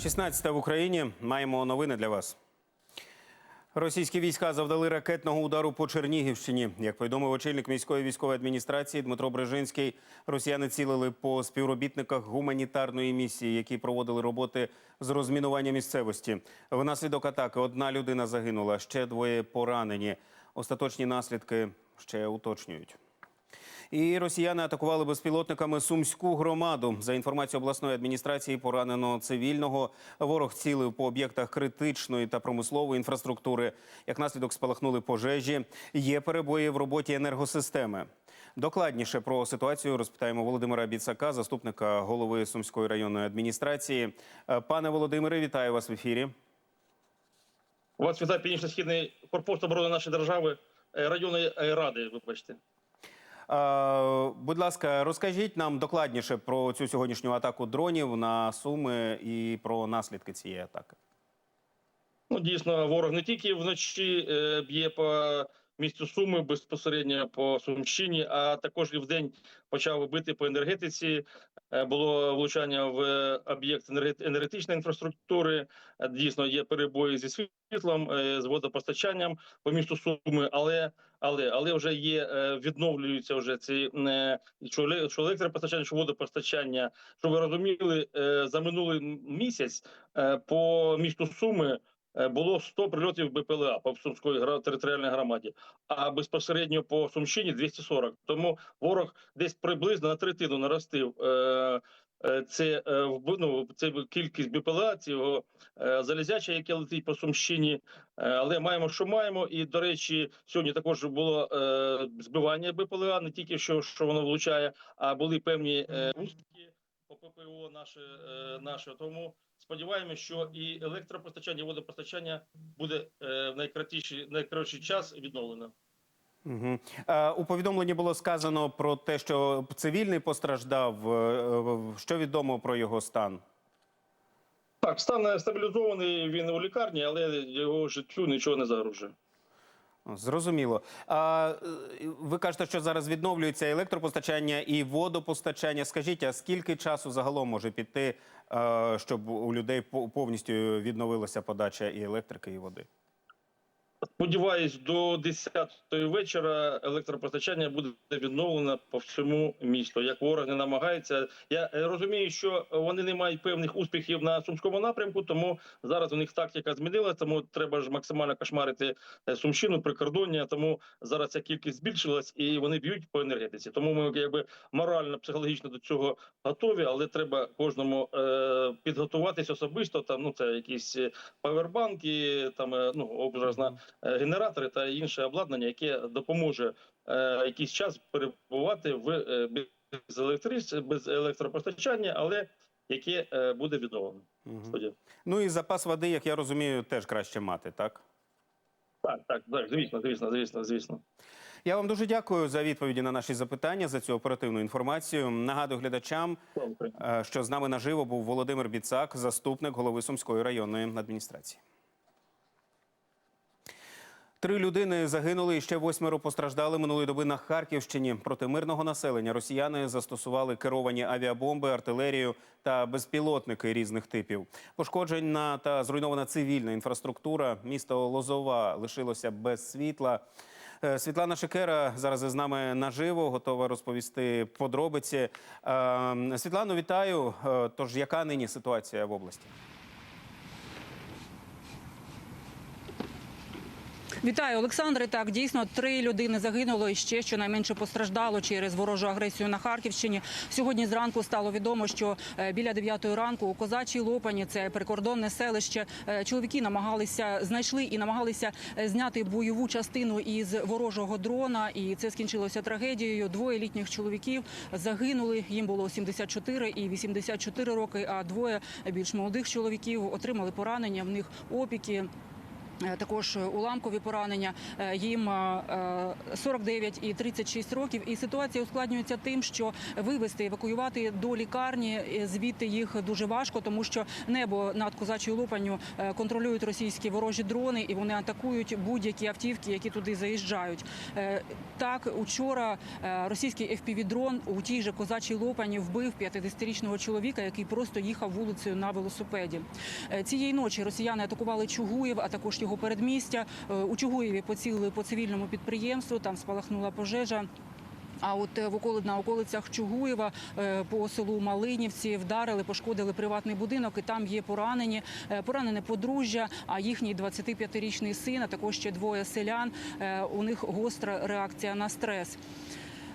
16 в Україні. Маємо новини для вас. Російські війська завдали ракетного удару по Чернігівщині. Як повідомив очільник міської військової адміністрації Дмитро Брежинський, росіяни цілили по співробітниках гуманітарної місії, які проводили роботи з розмінування місцевості. Внаслідок атаки одна людина загинула, ще двоє поранені. Остаточні наслідки ще уточнюють. І росіяни атакували безпілотниками сумську громаду. За інформацією обласної адміністрації, поранено цивільного. Ворог цілив по об'єктах критичної та промислової інфраструктури. Як наслідок спалахнули пожежі. Є перебої в роботі енергосистеми. Докладніше про ситуацію розпитаємо Володимира Біцака, заступника голови Сумської районної адміністрації. Пане Володимире, вітаю вас в ефірі. У вас вітає північно-східний корпус оборони нашої держави е, районної е, ради. Вибачте, Будь ласка, розкажіть нам докладніше про цю сьогоднішню атаку дронів на Суми і про наслідки цієї атаки. ну дійсно, ворог не тільки вночі е, б'є по місту Суми безпосередньо по Сумщині, а також і вдень почав бити по енергетиці. Е, Було влучання в об'єкт енерге- енергетичної інфраструктури. Е, Дійсно, є перебої зі світлом, е, з водопостачанням по місту Суми, але але але вже є відновлюються вже ці що що електропостачання, що водопостачання. Що ви розуміли, за минулий місяць по місту Суми. Е, Було 100 прильотів БПЛА по Сумської територіальній громаді, а безпосередньо по Сумщині 240. Тому ворог десь приблизно на третину наростив е, е, це, ну, це кількість БПЛА, цього залізяча, яке летить по Сумщині. Але маємо, що маємо. І до речі, сьогодні також було збивання БПЛА, не тільки що, що воно влучає, а були певні успіхи по ППО наше, наше. Тому сподіваємося, що і електропостачання, і водопостачання буде е, в найкратіший, найкоротший час відновлено. Угу. У повідомленні було сказано про те, що цивільний постраждав. Е, Що відомо про його стан? Так, стан стабілізований. Він у лікарні, але його життю нічого не загрожує. Зрозуміло. А е, ви кажете, що зараз відновлюється електропостачання і водопостачання. Скажіть, а скільки часу загалом може піти, е, щоб у людей по- повністю відновилася подача і електрики, і води? Сподіваюсь, до 10-ї вечора електропостачання буде відновлено по всьому місту. Як ворог не намагається, я е, розумію, що вони не мають певних успіхів на сумському напрямку, тому зараз у них тактика змінилася. Тому треба ж максимально кошмарити е, сумщину, прикордоння. Тому зараз ця кількість збільшилась і вони б'ють по енергетиці. Тому ми якби морально, психологічно до цього готові, але треба кожному е, підготуватись особисто. Там ну це якісь е, павербанки, там е, ну образно е, генератори та інше обладнання, яке допоможе е, якийсь час перебувати в е, без електрич, без електропостачання, але яке е, буде відновлено. Сподіваюсь. Ну і запас води, як я розумію, теж краще мати, так? Так, так, так, звісно, звісно, звісно, звісно. Я вам дуже дякую за відповіді на наші запитання, за цю оперативну інформацію. Нагадую глядачам, е, що з нами наживо був Володимир Біцак, заступник голови Сумської районної адміністрації. Три людини загинули і ще восьмеро постраждали минулої доби на Харківщині. Проти мирного населення росіяни застосували керовані авіабомби, артилерію та безпілотники різних типів. Пошкоджена та зруйнована цивільна інфраструктура. Місто Лозова лишилося без світла. Е, Світлана Шикера зараз із нами наживо, готова розповісти подробиці. Е, Світлано, вітаю. Е, Тож яка нині ситуація в області? Вітаю, Олександре. Так, дійсно, три людини загинуло і ще щонайменше постраждало через ворожу агресію на Харківщині. Сьогодні зранку стало відомо, що е, біля 9 ранку у Козачій Лопані, це прикордонне селище, е, чоловіки намагалися знайшли і намагалися е, зняти бойову частину із ворожого дрона. І це скінчилося трагедією. Двоє літніх чоловіків загинули. Їм було 74 і 84 роки. А двоє більш молодих чоловіків отримали поранення. В них опіки. Е, Також уламкові поранення Е, їм е, 49 і 36 років. І ситуація ускладнюється тим, що вивезти евакуювати до лікарні е, звідти їх дуже важко, тому що небо над козачою лопанню е, контролюють російські ворожі дрони, і вони атакують будь-які автівки, які туди заїжджають. Е, Так, учора е, російський FPV-дрон у тій же козачій лопані вбив 50-річного чоловіка, який просто їхав вулицею на велосипеді. Е, Цієї ночі росіяни атакували Чугуєв, а також його передмістя. Е, У Чугуєві поцілили по цивільному підприємству. Там спалахнула пожежа. А от е, в околи на околицях Чугуєва е, по селу Малинівці вдарили, пошкодили приватний будинок, і там є поранені. Поранене подружжя, а їхній 25-річний син, а також ще двоє селян. У них гостра реакція на стрес.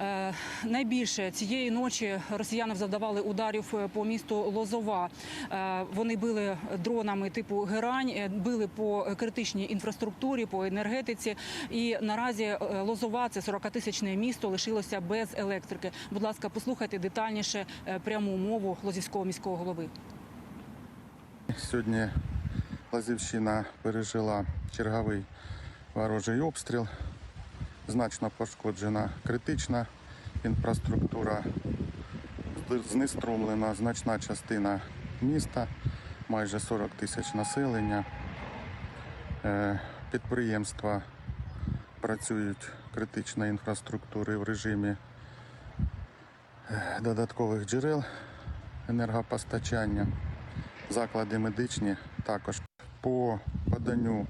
Е, Найбільше цієї ночі росіяни завдавали ударів е, по місту Лозова. Е, Вони били дронами типу Герань, били по критичній інфраструктурі, по енергетиці. І наразі Лозова, це 40-тисячне місто, лишилося без електрики. Будь ласка, послухайте детальніше пряму мову Лозівського міського голови. Сьогодні Лазівщина пережила черговий ворожий обстріл. Значно пошкоджена критична інфраструктура, знеструмлена значна частина міста, майже 40 тисяч населення. Е, Підприємства працюють критичної інфраструктури в режимі е, додаткових джерел енергопостачання заклади медичні також по поданню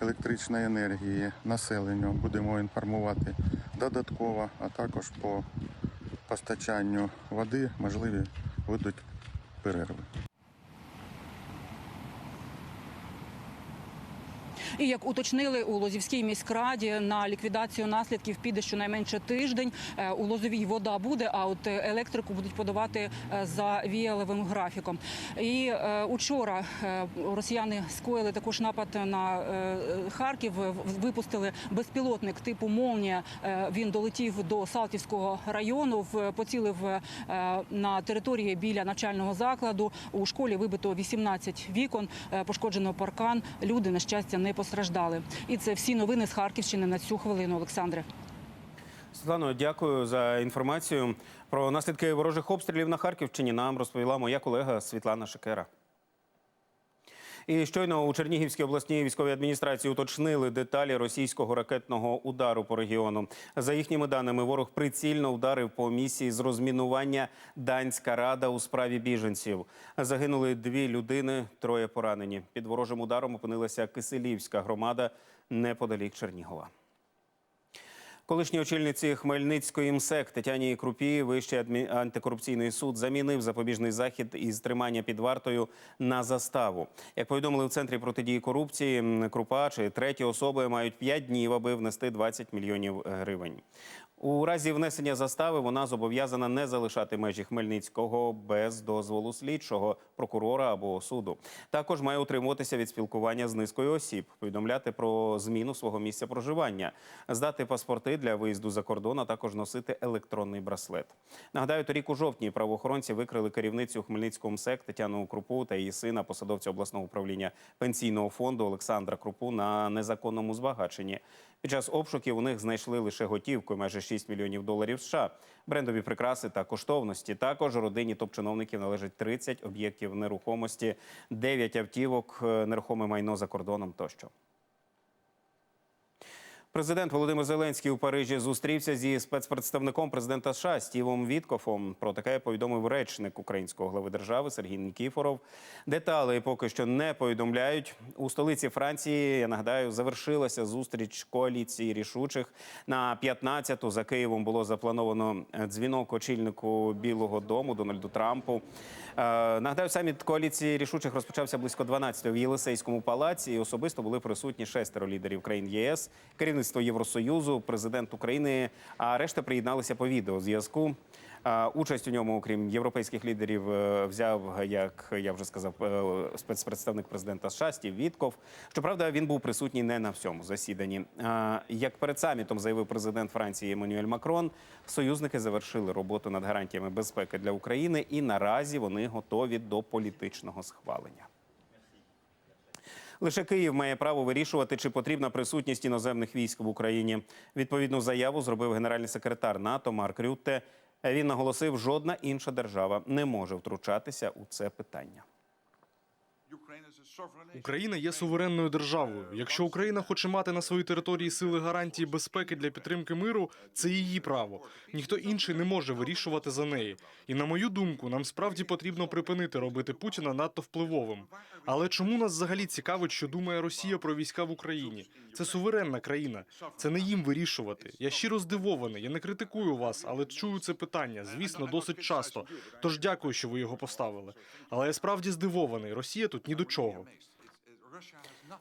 електричної енергії населенню будемо інформувати додатково, а також по постачанню води можливі будуть перерви. І як уточнили у Лозівській міськраді, на ліквідацію наслідків піде щонайменше тиждень. Е, У Лозовій вода буде, а от електрику будуть подавати е, за віяловим графіком. І е, учора росіяни скоїли також напад на Харків. Випустили безпілотник типу Молнія. Він долетів до Салтівського району, поцілив на території біля навчального закладу. У школі вибито 18 вікон, пошкоджено паркан. Люди на щастя не постраждали. І це всі новини з Харківщини на цю хвилину. Олександре. Світлано, дякую за інформацію. Про наслідки ворожих обстрілів на Харківщині нам розповіла моя колега Світлана Шикера. І щойно у Чернігівській обласній військовій адміністрації уточнили деталі російського ракетного удару по регіону. За їхніми даними, ворог прицільно ударив по місії з розмінування Данська рада у справі біженців. Загинули дві людини, троє поранені. Під ворожим ударом опинилася Киселівська громада неподалік Чернігова. Колишній очільниці Хмельницької МСЕК Тетяні Крупі Вищий антикорупційний суд замінив запобіжний захід із тримання під вартою на заставу. Як повідомили в центрі протидії корупції, Крупа чи треті особи мають 5 днів, аби внести 20 мільйонів гривень. У разі внесення застави вона зобов'язана не залишати межі Хмельницького без дозволу слідчого прокурора або суду. Також має утримуватися від спілкування з низкою осіб, повідомляти про зміну свого місця проживання, здати паспорти для виїзду за кордон, а також носити електронний браслет. Нагадаю, торік у жовтні правоохоронці викрили керівницю Хмельницького МСЕК Тетяну Крупу та її сина, посадовця обласного управління пенсійного фонду Олександра Крупу на незаконному збагаченні. Під час обшуків у них знайшли лише готівку майже 6 мільйонів доларів США, брендові прикраси та коштовності. Також родині топ-чиновників належить 30 об'єктів нерухомості, 9 автівок, е, нерухоме майно за кордоном тощо. Президент Володимир Зеленський у Парижі зустрівся зі спецпредставником президента США Стівом Віткофом. Про таке повідомив речник українського глави держави Сергій Нікіфоров. Детали поки що не повідомляють. У столиці Франції я нагадаю, завершилася зустріч коаліції рішучих. На 15-ту за Києвом було заплановано дзвінок очільнику Білого Дому Дональду Трампу. Е, Нагадаю, саміт коаліції рішучих розпочався близько 12 в Єлисейському палаці. І особисто були присутні шестеро лідерів країн ЄС, керівництво Євросоюзу, президент України. А решта приєдналися по відеозв'язку. Участь у ньому, окрім європейських лідерів, е, взяв, як я вже сказав, е, спецпредставник президента США Стів Вітков. Щоправда, він був присутній не на всьому засіданні. Як перед самітом заявив президент Франції Еммануель Макрон, союзники завершили роботу над гарантіями безпеки для України, і наразі вони готові до політичного схвалення. Лише Київ має право вирішувати, чи потрібна присутність іноземних військ в Україні. Відповідну заяву зробив генеральний секретар НАТО Марк Рютте. Він наголосив, жодна інша держава не може втручатися у це питання. Україна є суверенною державою. Якщо Україна хоче мати на своїй території сили гарантії безпеки для підтримки миру, це її право. Ніхто інший не може вирішувати за неї. І на мою думку, нам справді потрібно припинити робити Путіна надто впливовим. Але чому нас взагалі цікавить, що думає Росія про війська в Україні? Це суверенна країна. Це не їм вирішувати. Я щиро здивований. Я не критикую вас, але чую це питання. Звісно, досить часто. Тож дякую, що ви його поставили. Але я справді здивований. Росія тут ні до чого.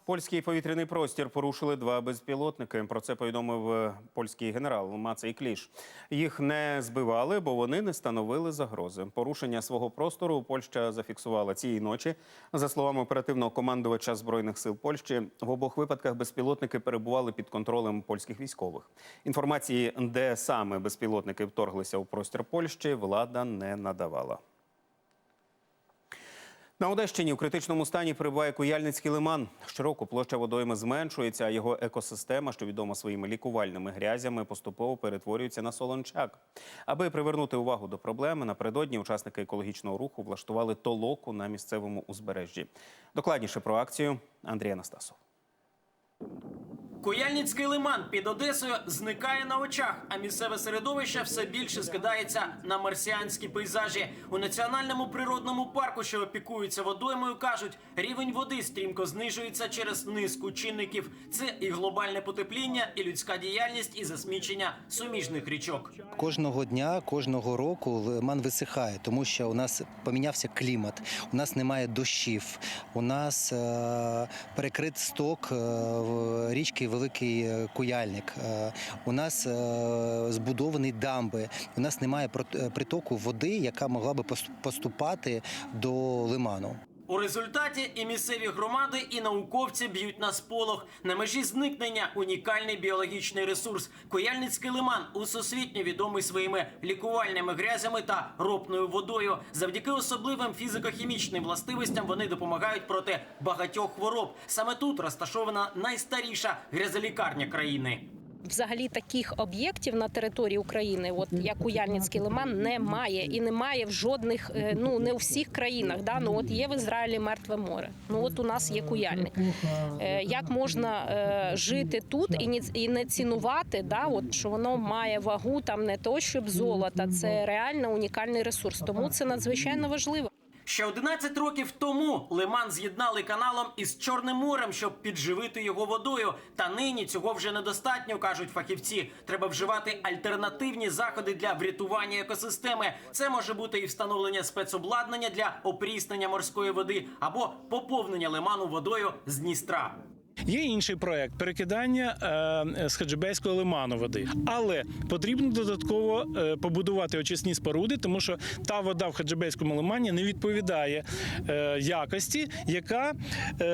Польський повітряний простір порушили два безпілотники. Про це повідомив е, польський генерал Мацей Кліш. Їх не збивали, бо вони не становили загрози. Порушення свого простору Польща зафіксувала цієї ночі. За словами оперативного командувача збройних сил Польщі, в обох випадках безпілотники перебували під контролем польських військових. Інформації, де саме безпілотники вторглися у простір Польщі, влада не надавала. На Одещині в критичному стані перебуває Куяльницький лиман. Щороку площа водойми зменшується, а його екосистема, що відома своїми лікувальними грязями, поступово перетворюється на солончак. Аби привернути увагу до проблеми, напередодні учасники екологічного руху влаштували толоку на місцевому узбережжі. Докладніше про акцію Андрій Анастасов. Куяльницький лиман під Одесою зникає на очах, а місцеве середовище все більше скидається на марсіанські пейзажі. У національному природному парку, що опікується водоймою, кажуть, рівень води стрімко знижується через низку чинників. Це і глобальне потепління, і людська діяльність, і засмічення суміжних річок. Кожного дня, кожного року лиман висихає, тому що у нас помінявся клімат, у нас немає дощів, у нас е, перекрит сток е, річки Великий е, Куяльник, е, у нас е, збудовані дамби, у нас немає притоку води, яка могла би поступати до лиману. У результаті і місцеві громади, і науковці б'ють на сполох. На межі зникнення унікальний біологічний ресурс. Кояльницький лиман усесвітньо відомий своїми лікувальними грязями та ропною водою. Завдяки особливим фізико-хімічним властивостям вони допомагають проти багатьох хвороб. Саме тут розташована найстаріша грязолікарня країни. Взагалі таких об'єктів на території України, от як Куяльницький лиман, немає і немає в жодних, е, ну не у всіх країнах. Да? Ну от є в Ізраїлі мертве море. Ну от у нас є куяльник. Е, Як можна е, жити тут і не цінувати, да? от що воно має вагу там не то, щоб золота, це реально унікальний ресурс. Тому це надзвичайно важливо. Ще 11 років тому лиман з'єднали каналом із Чорним морем, щоб підживити його водою. Та нині цього вже недостатньо, кажуть фахівці. Треба вживати альтернативні заходи для врятування екосистеми. Це може бути і встановлення спецобладнання для опріснення морської води або поповнення лиману водою з Дністра. Є інший проект перекидання е, з Хаджибейського лиману води, але потрібно додатково е, побудувати очисні споруди, тому що та вода в Хаджибейському лимані не відповідає е, якості, яка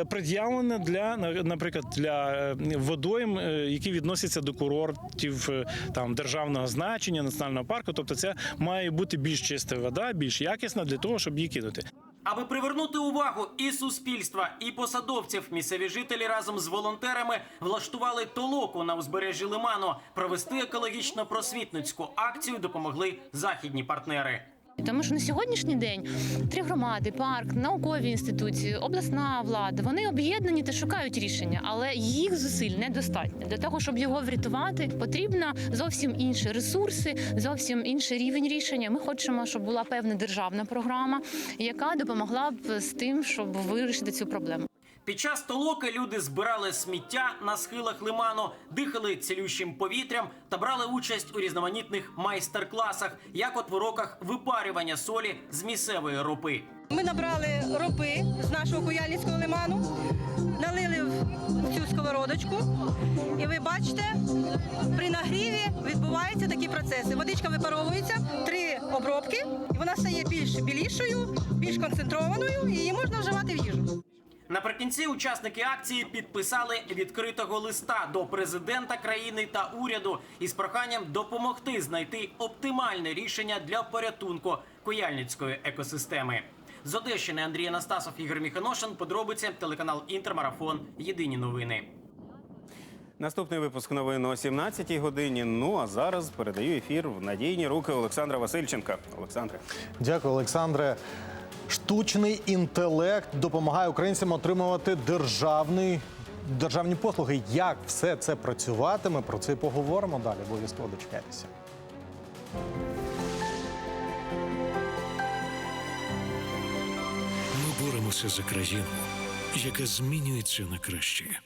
пред'явлена для наприклад для водойм, які відносяться до курортів там державного значення, національного парку. Тобто, це має бути більш чиста вода, більш якісна для того, щоб її кинути. Аби привернути увагу і суспільства, і посадовців, місцеві жителі разом з волонтерами влаштували толоку на узбережжі лиману. Провести екологічно-просвітницьку акцію допомогли західні партнери. Тому що на сьогоднішній день три громади, парк, наукові інституції, обласна влада вони об'єднані та шукають рішення, але їх зусиль недостатньо. Для того, щоб його врятувати, потрібно зовсім інші ресурси, зовсім інший рівень рішення. Ми хочемо, щоб була певна державна програма, яка допомогла б з тим, щоб вирішити цю проблему. Під час толоки люди збирали сміття на схилах лиману, дихали цілющим повітрям та брали участь у різноманітних майстер-класах, як от в уроках випарювання солі з місцевої ропи. Ми набрали ропи з нашого Куяльницького лиману, налили в цю сковородочку, і ви бачите, при нагріві відбуваються такі процеси. Водичка випаровується, три обробки, і вона стає більш білішою, більш концентрованою, і її можна вживати в їжу. Наприкінці учасники акції підписали відкритого листа до президента країни та уряду із проханням допомогти знайти оптимальне рішення для порятунку куяльницької екосистеми. З Одещини Андрій Анастасов, Ігор Міханошин. Подробиці телеканал Інтермарафон. Єдині новини. Наступний випуск новин о 17-й годині. Ну а зараз передаю ефір в надійні руки Олександра Васильченка. Олександре. Дякую, Олександре. Штучний інтелект допомагає українцям отримувати державний. Державні послуги, як все це працюватиме, про це поговоримо далі. Обов'язково дочекайтеся. Ми боремося за країну, яка змінюється на краще.